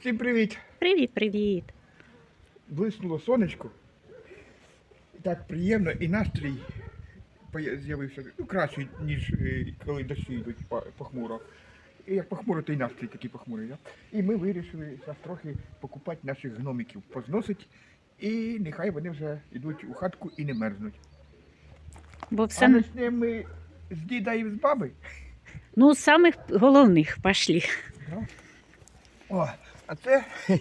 Всім привіт! Привіт, привіт. Блиснуло сонечко. Так приємно і настрій з'явився ну, кращий, ніж е, коли дощі йдуть похмуро. І як похмуро, то і настрій такий похмурий. Да? І ми вирішили зараз трохи покупати наших гномиків, позносить, і нехай вони вже йдуть у хатку і не мерзнуть. Бо А все не- почнемо ми з діда і з баби. ну, з самих головних пошли. Да? О, а це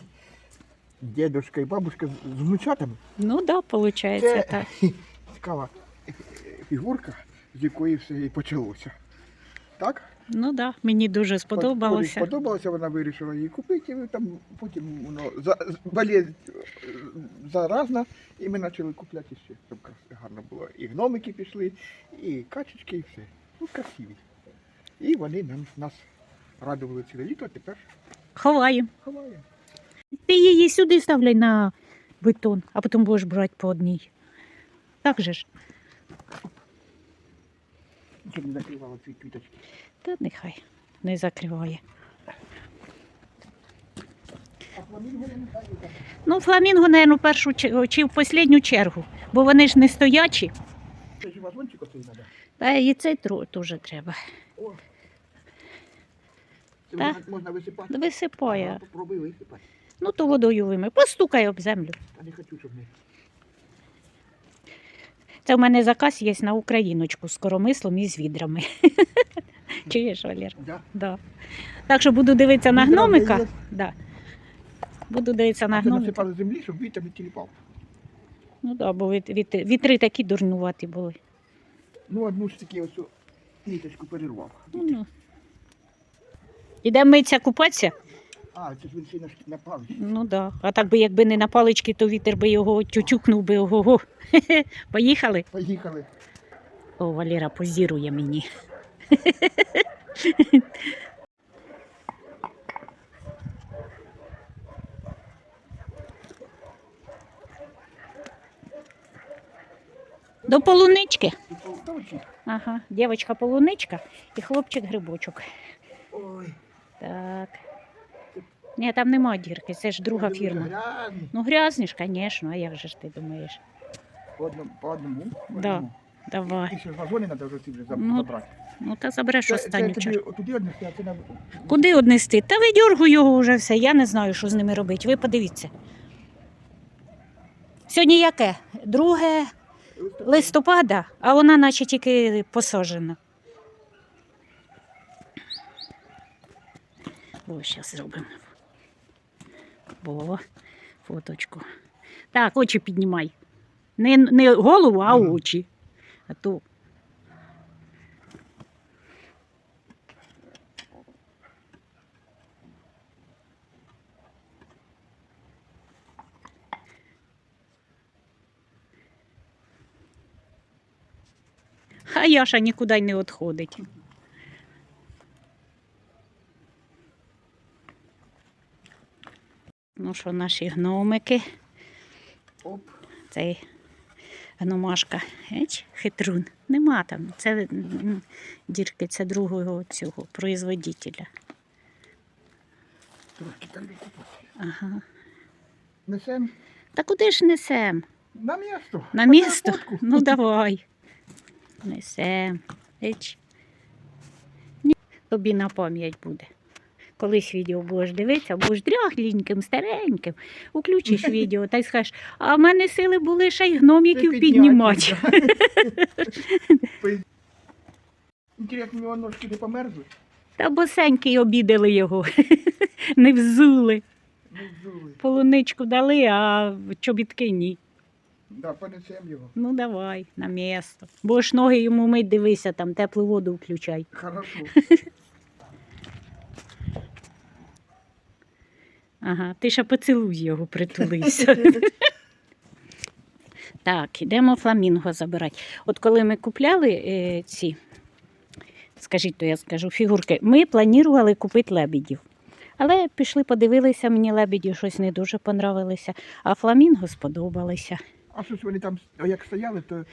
дідушка і бабушка з внучатами. Ну да, виходить, Це так. цікава е, фігурка, з якої все і почалося. Так? Ну да, мені дуже сподобалося. Сподобалося, вона вирішила її купити, і там потім воно за, болезнь заразна, і ми почали купляти ще, щоб гарно було. І гномики пішли, і качечки, і все. Ну, красиві. І вони нам, нас радували ціле літо, а тепер Ховаємо. ховаємо. Ти її сюди ставляй на бетон, а потім будеш брати по одній. Так же ж? Щоб не закривало ці квіточки. Та нехай не закриває. Ну, фламінго, мабуть, в першу чи в останню чергу, бо вони ж не стоячі. Та і цей теж треба. О. Та. можна, висипати. Висипає. Попробуй висипати. Ну, то водою вими. Постукай об землю. Та не хочу, щоб не. Це в мене заказ є на україночку з коромислом і з відрами. Чуєш, Валер? Да. Да. Так що буду дивитися на гномика. Да. Буду дивитися на А гномика. насипали землі, щоб вітер не тіліпав. Ну да, бо віт- віт- вітри такі дурнуваті були. Ну, одну ж таки ось ниточку перервав. Ну, ну. Ідемо митися купатися? А, це ж він ще на, на паличці. Ну да. А так би якби не на палички, то вітер би його тютюкнув би ого. Поїхали. Поїхали. О, Валера позірує мені. До полунички. Ага, дівчинка полуничка і хлопчик грибочок. Ой. Так. Ні, там нема дірки, це ж друга фірма. Ну, грязні ж, звісно, а як же ж ти думаєш? По одному. По одному. Да. Давай. ще ж вазони треба вже ці вже Ну, забрати. Ну, та забереш останню чергу. туди однести, а це на... Куди однести? Та видьоргу його вже все. Я не знаю, що з ними робити. Ви подивіться. Сьогодні яке? Друге листопада, а вона наче тільки посажена. О, зараз зробимо. Бо, фоточку. Так, очі піднімай. Не, не голову, а очі. А то А Яша нікуди не відходить. Ну що, наші гномики. Оп. Цей гномашка. Еч, хитрун. Нема там. Це дірки, це другого цього производителя. Трошки там викупати. Ага. Несем Та куди ж несем? на місто. На місто? Ну давай. Несем. Еч. Тобі на пам'ять буде. Колись відео будеш дивитися, будеш дряхленьким, стареньким, включиш відео та й скажеш, а в мене сили були ще й гноміків піднімати. Інтересно, нього ножки не померзли? Та босеньки обідали його, не взули. Не взули. Полуничку дали, а чобітки ні. Да, понесем його. Ну давай, на місто. Бо ж ноги йому мить дивися, там теплу воду включай. Хорошо. Ага, ти ще поцілуй його, притулився. Так, ідемо фламінго забирати. От коли ми купляли е, ці, скажіть, то я скажу, фігурки, ми планували купити лебедів. Але пішли, подивилися, мені лебеді щось не дуже понравилися, а фламінго сподобалися. А щось вони там, як стояли, то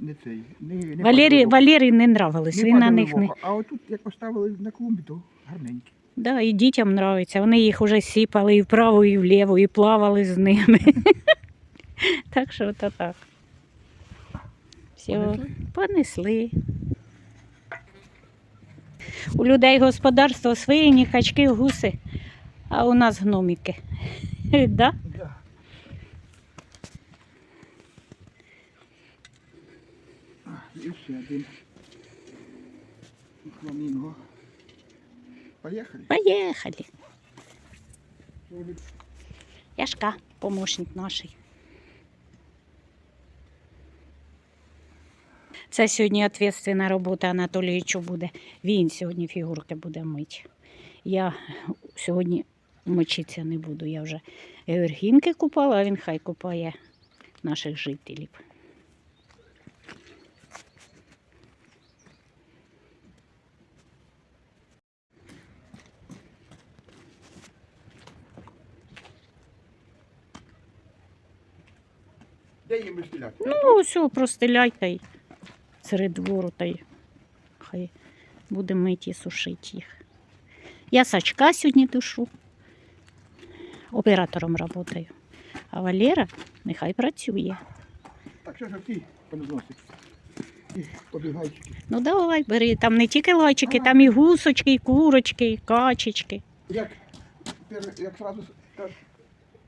не цей. Не, не Валері, падали в око. Валері не нравилось, Не він на падали них в не. око. А отут, як поставили на клумбі, то гарненькі. Да, і дітям подобається. Вони їх вже сіпали і вправо, і вліво, і плавали з ними. так що то так. Все, Понесли? У людей господарство свині, качки, гуси, а у нас гноміки. да? Да. І ще один. Фламінго. Поїхали. Поїхали. Яшка, помощник наш. Це сьогодні відповідальна робота Анатолійовичу буде. Він сьогодні фігурки буде мити. Я сьогодні мочитися не буду. Я вже георгінки купала, а він хай купає наших жителів. Ну, все, простеляй та серед двору та й хай буде мити і сушити їх. Я сачка сьогодні душу, оператором працюю. А Валера нехай працює. Так, що ж ті поносить? Ну давай, бери, там не тільки лайчики, там і гусочки, і курочки, і качечки. Як, як сразу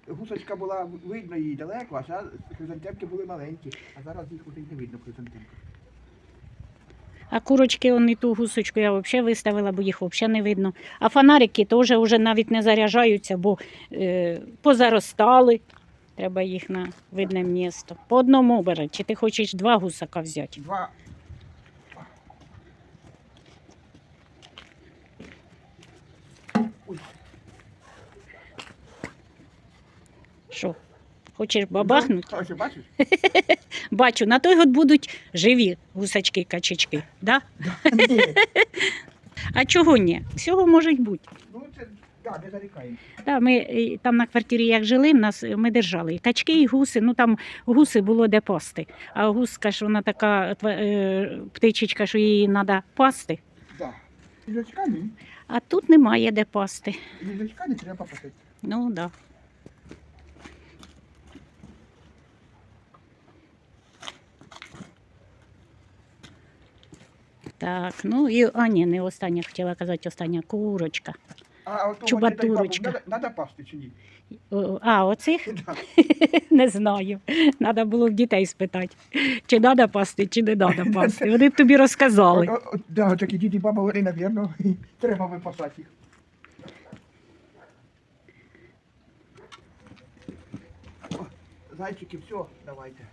гусочка була видно її далеко, а зараз хризантемки були маленькі, а зараз їх уже й не видно хризантемки. А курочки, он і ту гусочку я взагалі виставила, бо їх взагалі не видно. А фонарики теж вже навіть не заряджаються, бо е, позаростали. Треба їх на видне місто. По одному бери. Чи ти хочеш два гусака взяти? Два. Що? Хочеш бабахнути? Ну, ось, бачиш? Бачу, на той год будуть живі гусачки, качечки. Да? А чого ні? Всього може бути. Ну це, так, не зарікаємо. Да, ми е, там на квартирі як жили, нас ми держали і качки, і гуси. Ну там гуси було де пасти. А гуска ж вона така е, птичечка, що її треба пасти. Да. А тут немає де пасти. їжачками треба пасати. Ну так. Да. Так, ну і а ні, не остання, хотіла казати, остання курочка. А от Чубатурочка. бабу, Надо пасти чи ні? О, А, оцих Да. не знаю. Треба було в дітей спитати, чи треба пасти, чи не треба пасти. Вони б тобі розказали. От, от, да, такі діти, баба, вони, навірно, треба випасати їх. О, Зайчики, все, давайте.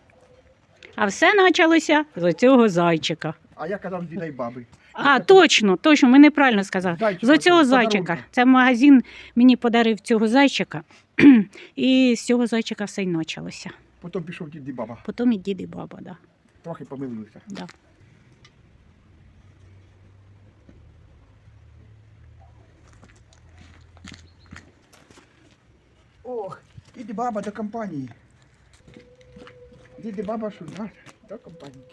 А все почалося з цього зайчика. А я казав з баби. А, точно, точно, ми неправильно сказали. Зайчика, З цього це зайчика. Це магазин мені подарив цього зайчика. І з цього зайчика все й почалося. Потім пішов дід і баба. Потім і дід, і баба, да. Трохи помилилися. Да. Ох, дід і баба до компанії. Дід і баба що, да, до компанії.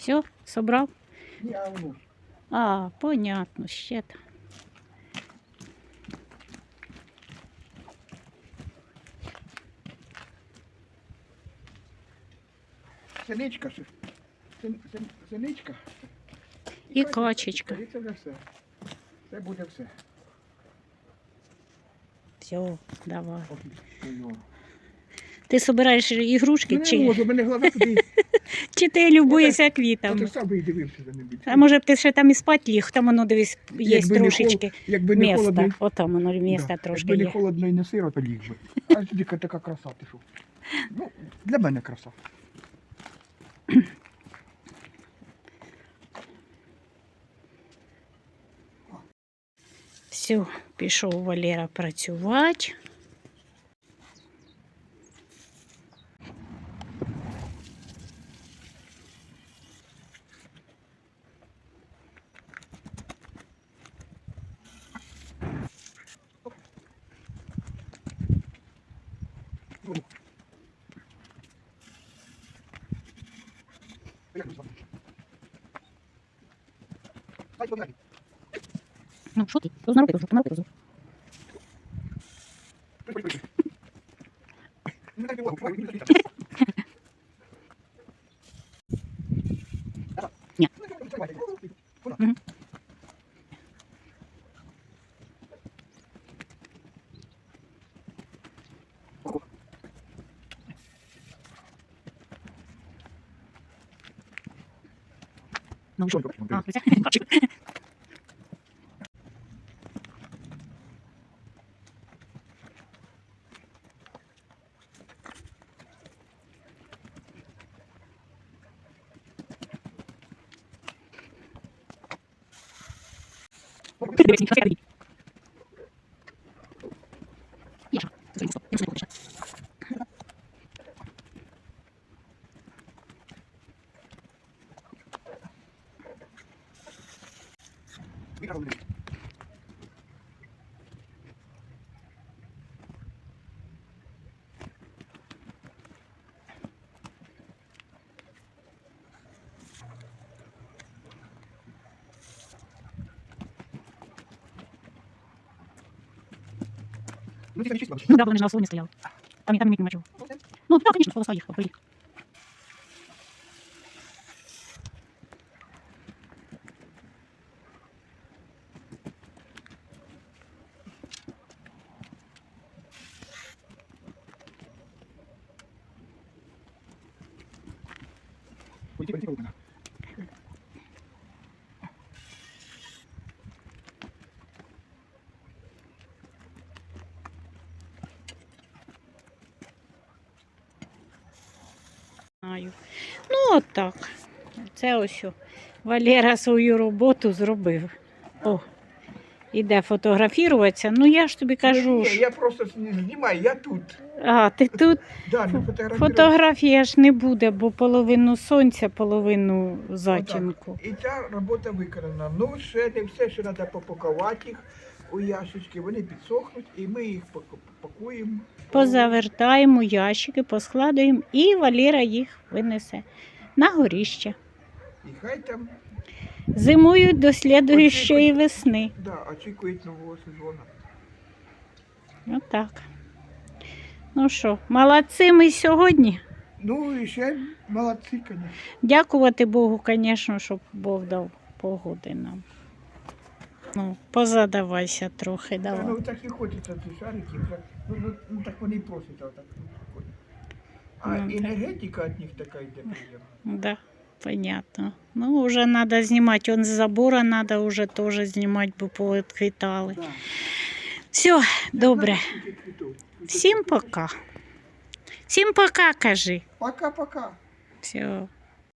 Все, собрав? Ні, а воно. ж. А, понятно, ще там. Синичка, ж. Син, син, синичка. І качечка. І це вже все. Це буде все. Все, давай. Ох, ой-ой. Ти собираєш ігрушки, Мене чи, можу, мене глаза туди. Чи ти любуєшся Та ти квітами? сам і дивився за ним. А може б ти ще там і спати ліг, там воно дивись, є Якби не трошечки хол- Якби не холодно. міста. Отам воно міста да, трошки Якби не є. холодно і не сиро, то ліг би. А тоді така краса ти що. Ну, для мене краса. Все, пішов Валера працювати. Ну, що ти? Що на руки розрух, на руки розрух. Ну, так і було. Ні. Мгм. Ну, що? А, це? Бачу. Дивись, ніхто не бачить. Яша, це твоє місто. Я не знаю, Ну, ти не числа. Ну да, вони ж на ослоні стояли. Там, там нема чого. Ну, да, конечно, коло своїх побили. Пойди, пойди, пойди. Знаю. Ну, от так. Це ось. Валера свою роботу зробив. О, іде фотографіруватися. Ну, я ж тобі кажу. Ні, ж- я просто не знімаю, я тут. А, ти тут Да, не фотографірую. фотографія ж не буде, бо половину сонця, половину затінку. І ця робота виконана. Ну, ще не все, ще треба попакувати їх у ящички, вони підсохнуть, і ми їх пак- пакуємо. Позавертаємо ящики, поскладуємо, і Валера їх винесе на горіще. І хай там Зимують до слідуючої весни. да, очікують нового сезону. Отак. Ну що, молодці ми сьогодні. Ну і ще молодці, звісно. Дякувати Богу, звісно, щоб Бог дав погоди нам. Ну, позадавайся трохи, Та, давай. Ну так і хочеться ці шарики. так, Ну, ну, ну так вони і просять отак. А энергетика от них такая приємна. Да, понятно. Ну, уже надо снимать. Он с забора надо уже тоже знімати, бо повідквітали. Да. Все, добре. Всем? Всім пока. Всім пока, кажи. Пока-пока. Все.